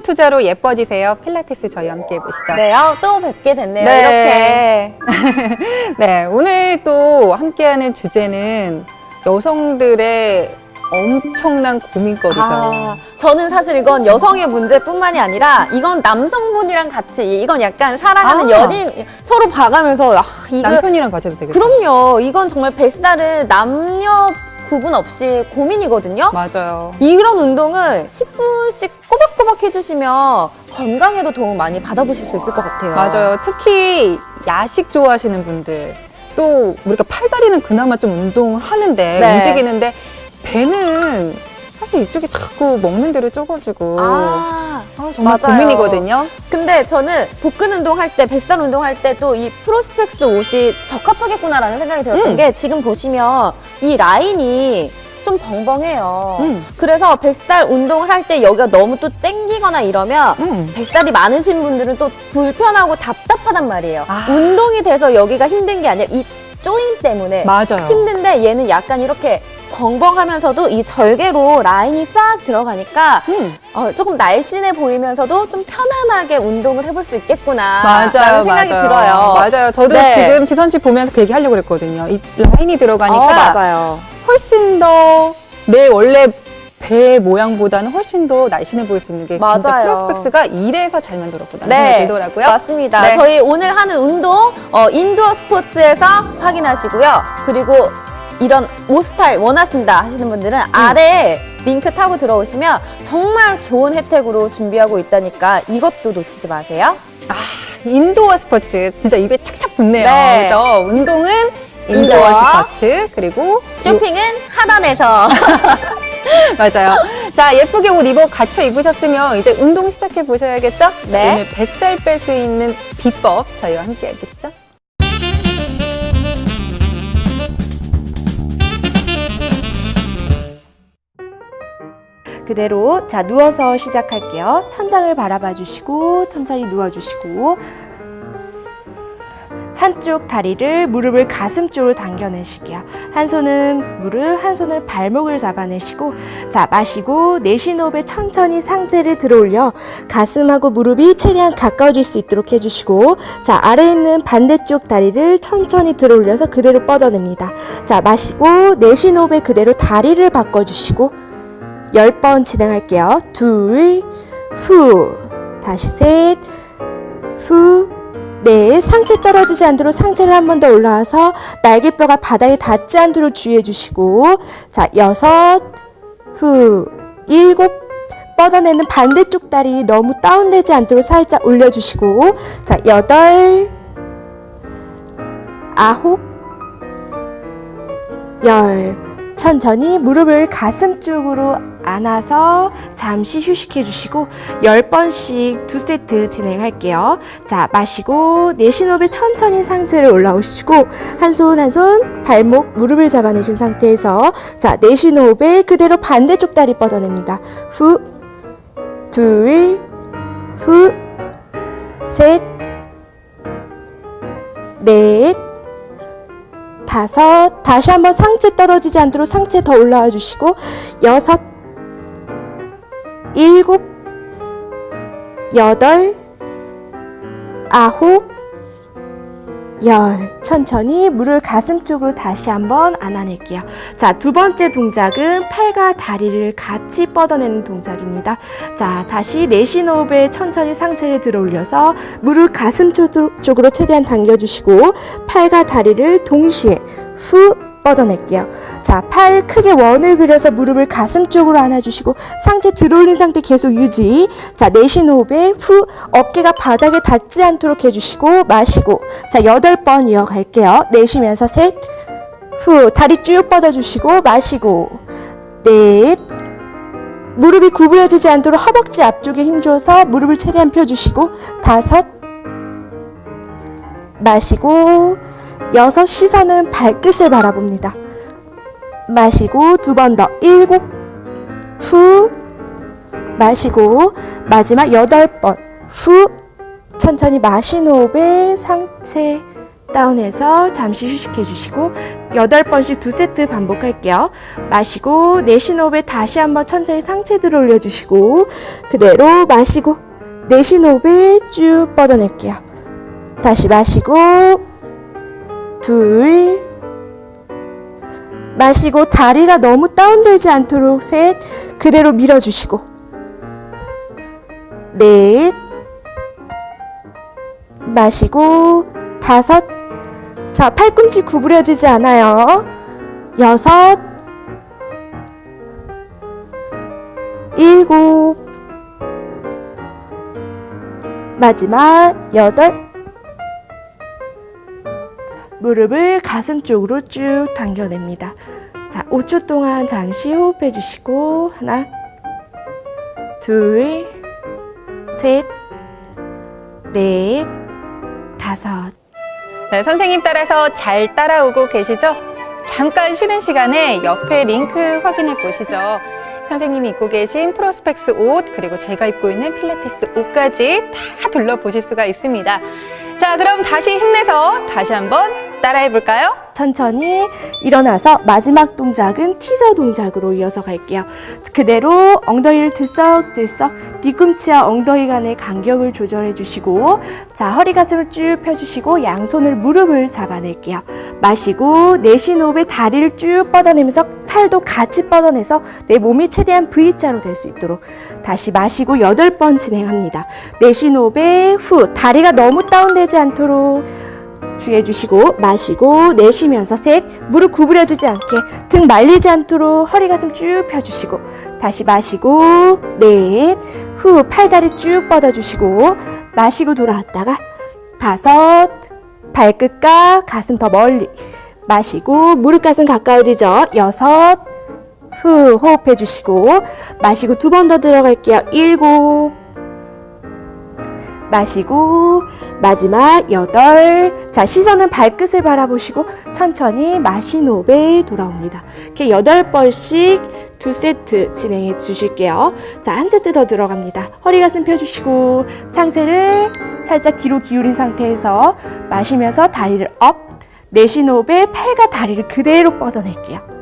네, 하루 10분 투자로 예뻐지세요. 필라테스 저희 함께 해보시죠. 네, 아, 또 뵙게 됐네요. 네. 이렇게. 네, 오늘 또 함께하는 주제는 여성들의 엄청난 고민거리죠. 아, 저는 사실 이건 여성의 문제뿐만이 아니라 이건 남성분이랑 같이 이건 약간 사랑하는 아. 연인 서로 봐가면서 아, 이거 남편이랑 가져도 되겠다. 그럼요. 이건 정말 뱃살은 남녀 구분 없이 고민이거든요. 맞아요. 이런 운동을 10분씩 꼬박꼬박 해주시면 건강에도 도움 많이 받아보실 수 있을 것 같아요. 맞아요. 특히 야식 좋아하시는 분들 또 우리가 팔다리는 그나마 좀 운동을 하는데 네. 움직이는데 배는 사실 이쪽이 자꾸 먹는 대로 쪄가지고 아, 아, 정말 맞아요. 고민이거든요. 근데 저는 복근 운동할 때, 뱃살 운동할 때 또 이 프로스펙스 옷이 적합하겠구나라는 생각이 들었던 음. 게 지금 보시면 이 라인이 좀 벙벙해요. 음. 그래서 뱃살 운동을 할 때 여기가 너무 또 땡기거나 이러면 음. 뱃살이 많으신 분들은 또 불편하고 답답하단 말이에요. 아. 운동이 돼서 여기가 힘든 게 아니라 이 조임 때문에 맞아요. 힘든데 얘는 약간 이렇게 벙벙하면서도 이 절개로 라인이 싹 들어가니까 음. 어, 조금 날씬해 보이면서도 좀 편안하게 운동을 해볼 수 있겠구나. 맞아요, 라는 생각이 맞아요. 들어요. 맞아요. 저도 네. 지금 지선 씨 보면서 그 얘기 하려고 그랬거든요. 이 라인이 들어가니까 어, 맞아요. 훨씬 더 내 원래 배 모양보다는 훨씬 더 날씬해 보일 수 있는 게 진짜 맞아요. 크로스펙스가 이래서 잘 만들었구나 생각이 네, 들더라고요. 맞습니다. 네. 저희 오늘 하는 운동 어, 인도어 스포츠에서 확인하시고요. 그리고 이런 옷 스타일 원하신다 하시는 분들은 음. 아래 링크 타고 들어오시면 정말 좋은 혜택으로 준비하고 있다니까 이것도 놓치지 마세요. 인도어 스포츠 진짜 입에 착착 붙네요. 네. 그죠? 운동은 인도어, 인도어. 스포츠 그리고 쇼핑은 하단에서. 맞아요. 자 예쁘게 옷 입어 갖춰 입으셨으면 이제 운동 시작해 보셔야겠죠? 네. 오늘 뱃살 뺄 수 있는 비법 저희와 함께 해보시죠. 그대로 자 누워서 시작할게요. 천장을 바라봐 주시고 천천히 누워 주시고 한쪽 다리를 무릎을 가슴 쪽으로 당겨내실게요. 한 손은 무릎, 한 손은 발목을 잡아내시고 자 마시고 내쉬는 호흡에 천천히 상체를 들어올려 가슴하고 무릎이 최대한 가까워질 수 있도록 해주시고 자 아래에 있는 반대쪽 다리를 천천히 들어올려서 그대로 뻗어냅니다. 자 마시고 내쉬는 호흡에 그대로 다리를 바꿔주시고 10번 진행할게요. 둘, 후. 다시 셋, 후. 네, 상체 떨어지지 않도록 상체를 한 번 더 올라와서 날개뼈가 바닥에 닿지 않도록 주의해 주시고 자, 여섯, 후, 일곱, 뻗어내는 반대쪽 다리 너무 다운되지 않도록 살짝 올려주시고 자, 여덟, 아홉, 열. 천천히 무릎을 가슴 쪽으로 안아서 잠시 휴식해 주시고 10번씩 두 세트 진행할게요. 자, 마시고 내쉬는 호흡에 천천히 상체를 올라오시고 한 손 한 손 발목 무릎을 잡아내신 상태에서 자, 내쉬는 호흡에 그대로 반대쪽 다리 뻗어냅니다. 후, 둘, 후, 셋, 넷, 다섯, 다시 한번 상체 떨어지지 않도록 상체 더 올라와 주시고, 여섯, 일곱, 여덟, 아홉, 열. 천천히 물을 가슴 쪽으로 다시 한번 안아낼게요. 자, 두 번째 동작은 팔과 다리를 같이 뻗어내는 동작입니다. 자, 다시 내쉬는 호흡에 천천히 상체를 들어 올려서 무릎 가슴 쪽으로 최대한 당겨주시고 팔과 다리를 동시에 후 뻗어낼게요. 자, 팔 크게 원을 그려서 무릎을 가슴 쪽으로 안아주시고 상체 들어올린 상태 계속 유지. 자, 내쉬는 호흡에 후 어깨가 바닥에 닿지 않도록 해주시고 마시고 자, 여덟 번 이어갈게요. 내쉬면서 셋, 후 다리 쭉 뻗어주시고 마시고 넷, 무릎이 구부러지지 않도록 허벅지 앞쪽에 힘줘서 무릎을 최대한 펴주시고 다섯, 마시고 여섯 시선은 발끝을 바라봅니다. 마시고 두 번 더 일곱 후 마시고 마지막 여덟 번 후 천천히 마신 호흡에 상체 다운해서 잠시 휴식해 주시고 여덟 번씩 두 세트 반복할게요. 마시고 내쉬는 호흡에 다시 한번 천천히 상체 들어 올려 주시고 그대로 마시고 내쉬는 호흡에 쭉 뻗어낼게요. 다시 마시고 둘. 마시고 다리가 너무 다운되지 않도록 셋. 그대로 밀어주시고. 넷. 마시고 다섯. 자 팔꿈치 구부려지지 않아요. 여섯. 일곱. 마지막 여덟. 자, 무릎을 가슴 쪽으로 쭉 당겨냅니다 자 5초 동안 잠시 호흡해 주시고 하나 둘 셋, 넷, 다섯. 네, 선생님 따라서 잘 따라오고 계시죠? 잠깐 쉬는 시간에 옆에 링크 확인해 보시죠. 선생님이 입고 계신 프로스펙스 옷, 그리고 제가 입고 있는 필라테스 옷까지 다 둘러보실 수가 있습니다. 자, 그럼 다시 힘내서 다시 한번 따라해 볼까요? 천천히 일어나서 마지막 동작은 티저 동작으로 이어서 갈게요. 그대로 엉덩이를 들썩들썩 뒤꿈치와 엉덩이 간의 간격을 조절해 주시고 자 허리 가슴을 쭉 펴주시고 양손을 무릎을 잡아낼게요. 마시고 내쉬는 호흡에 다리를 쭉 뻗어내면서 팔도 같이 뻗어내서 내 몸이 최대한 V자로 될 수 있도록 다시 마시고 여덟 번 진행합니다. 내쉬는 호흡에 후 다리가 너무 다운되지 않도록 주의해 주시고 마시고 내쉬면서 셋 무릎 구부려지지 않게 등 말리지 않도록 허리 가슴 쭉 펴주시고 다시 마시고 넷후 팔다리 쭉 뻗어주시고 마시고 돌아왔다가 다섯 발끝과 가슴 더 멀리 마시고 무릎 가슴 가까워지죠? 여섯 후 호흡해 주시고 마시고 두 번 더 들어갈게요. 일곱 마시고 마지막 여덟. 자 시선은 발끝을 바라보시고 천천히 마신 호흡에 돌아옵니다. 이렇게 여덟 번씩 두 세트 진행해 주실게요. 자 한 세트 더 들어갑니다. 허리 가슴 펴주시고 상체를 살짝 뒤로 기울인 상태에서 마시면서 다리를 업 내쉬는 호흡에 팔과 다리를 그대로 뻗어낼게요.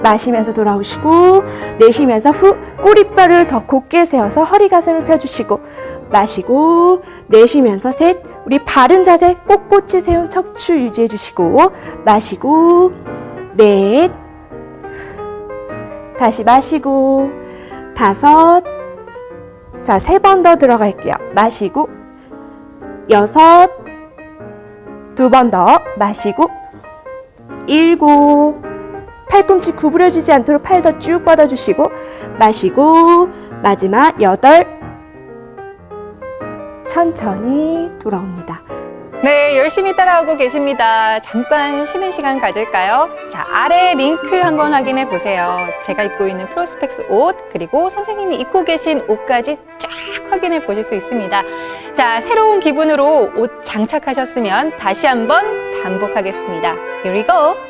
마시면서 돌아오시고 내쉬면서 후 꼬리뼈를 더 곧게 세워서 허리 가슴을 펴주시고 마시고 내쉬면서 셋 우리 바른 자세 꼿꼿이 세운 척추 유지해 주시고 마시고 넷 다시 마시고 다섯. 자 세 번 더 들어갈게요. 마시고 여섯. 두 번 더 마시고 일곱. 팔꿈치 구부려지지 않도록 팔 더 쭉 뻗어주시고 마시고 마지막 여덟 천천히 돌아옵니다. 네, 열심히 따라오고 계십니다. 잠깐 쉬는 시간 가질까요? 자, 아래 링크 한번 확인해 보세요. 제가 입고 있는 프로스펙스 옷, 그리고 선생님이 입고 계신 옷까지 쫙 확인해 보실 수 있습니다. 자, 새로운 기분으로 옷 장착하셨으면 다시 한번 반복하겠습니다. Here we go!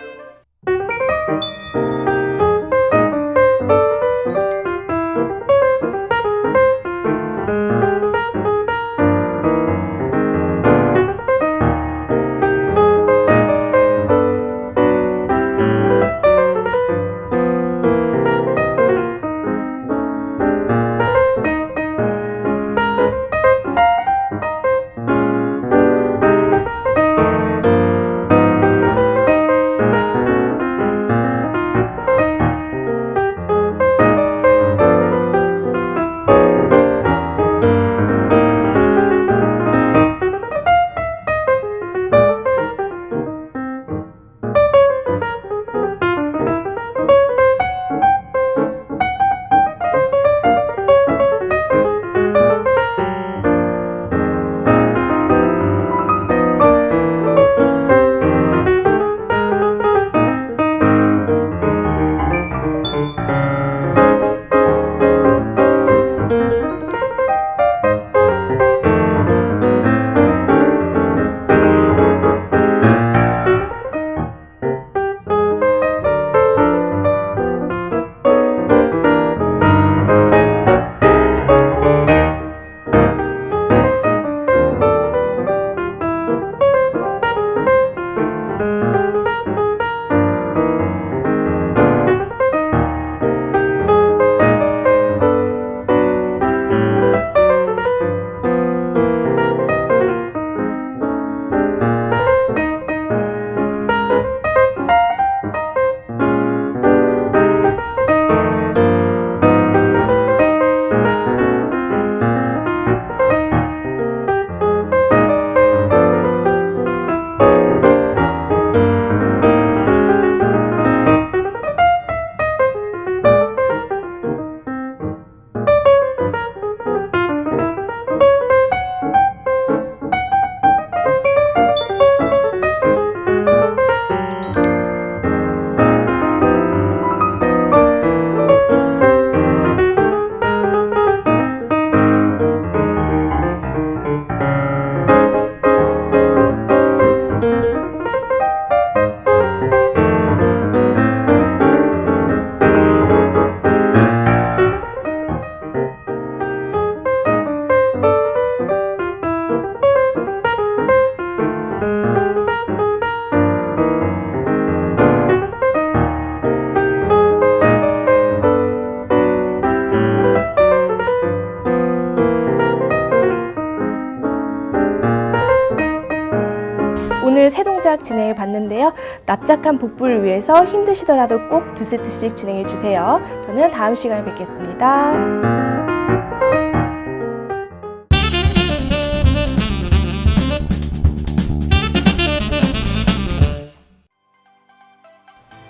차근차근 진행해 봤는데요. 납작한 복부를 위해서 힘드시더라도 꼭 두 세트씩 진행해 주세요. 저는 다음 시간에 뵙겠습니다.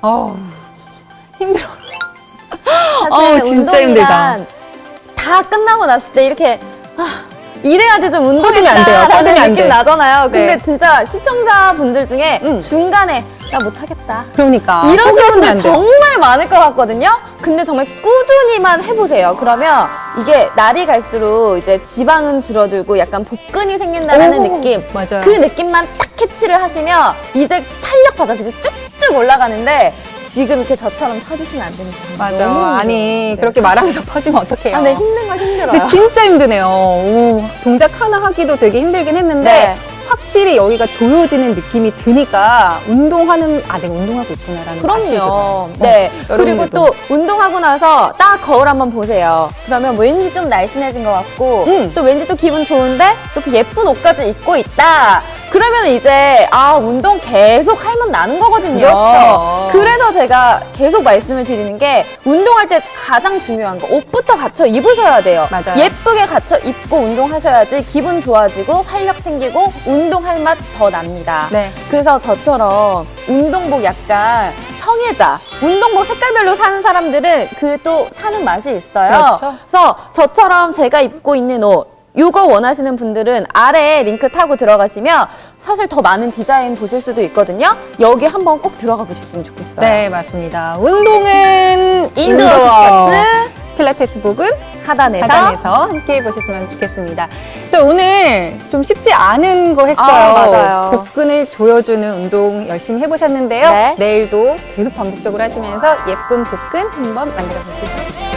어, 힘들어. 어우, 진짜 힘들다. 다 끝나고 났을 때 이렇게 아, 이래야지 좀 꺼지면 안 돼요. 꺼지면 안 느낌 돼. 나잖아요. 근데 네. 진짜 시청자분들 중에 음. 중간에 나 못하겠다. 그러니까. 포기하시면 분들 돼요. 정말 많을 것 같거든요. 근데 정말 꾸준히만 해보세요. 그러면 이게 날이 갈수록 이제 지방은 줄어들고 약간 복근이 생긴다는 오, 느낌. 맞아요. 그 느낌만 딱 캐치를 하시면 이제 탄력 받아서 이제 쭉쭉 올라가는데 지금 이렇게 저처럼 서주시면 안 됩니다. 맞아. 힘들어요. 아니, 네. 그렇게 말하면서 퍼지면 어떡해요. 아, 네, 힘든 건 힘들어요. 근데 진짜 힘드네요. 오, 동작 하나 하기도 되게 힘들긴 했는데 네. 확실히 여기가 조여지는 느낌이 드니까 운동하는 아 내가 운동하고 있구나라는 그럼요. 들어요. 네. 어, 그리고 여러분들도. 또 운동하고 나서 딱 거울 한번 보세요. 그러면 왠지 좀 날씬해진 것 같고 음. 또 왠지 또 기분 좋은데 이렇게 예쁜 옷까지 입고 있다. 그러면 이제 아 운동 계속 할만 나는 거거든요. 그렇죠. 그래서 제가 계속 말씀을 드리는 게 운동할 때 가장 중요한 거 옷부터 갖춰 입으셔야 돼요. 맞아요. 예쁘게 갖춰 입고 운동하셔야지 기분 좋아지고 활력 생기고 운동할 맛 더 납니다. 네. 그래서 저처럼 운동복 약간 성애자, 운동복 색깔별로 사는 사람들은 그 또 사는 맛이 있어요. 그렇죠. 래서 저처럼 제가 입고 있는 옷, 요거 원하시는 분들은 아래에 링크 타고 들어가시면 사실 더 많은 디자인 보실 수도 있거든요. 여기 한번 꼭 들어가 보셨으면 좋겠어요. 네, 맞습니다. 운동은 인도어 스포츠 필라테스복은 하단에서, 하단에서 함께 해보셨으면 좋겠습니다. 자, 오늘 좀 쉽지 않은 거 했어요. 아, 맞아요. 복근을 조여주는 운동 열심히 해보셨는데요. 네. 내일도 계속 반복적으로 하시면서 예쁜 복근 한번 만들어 보시죠.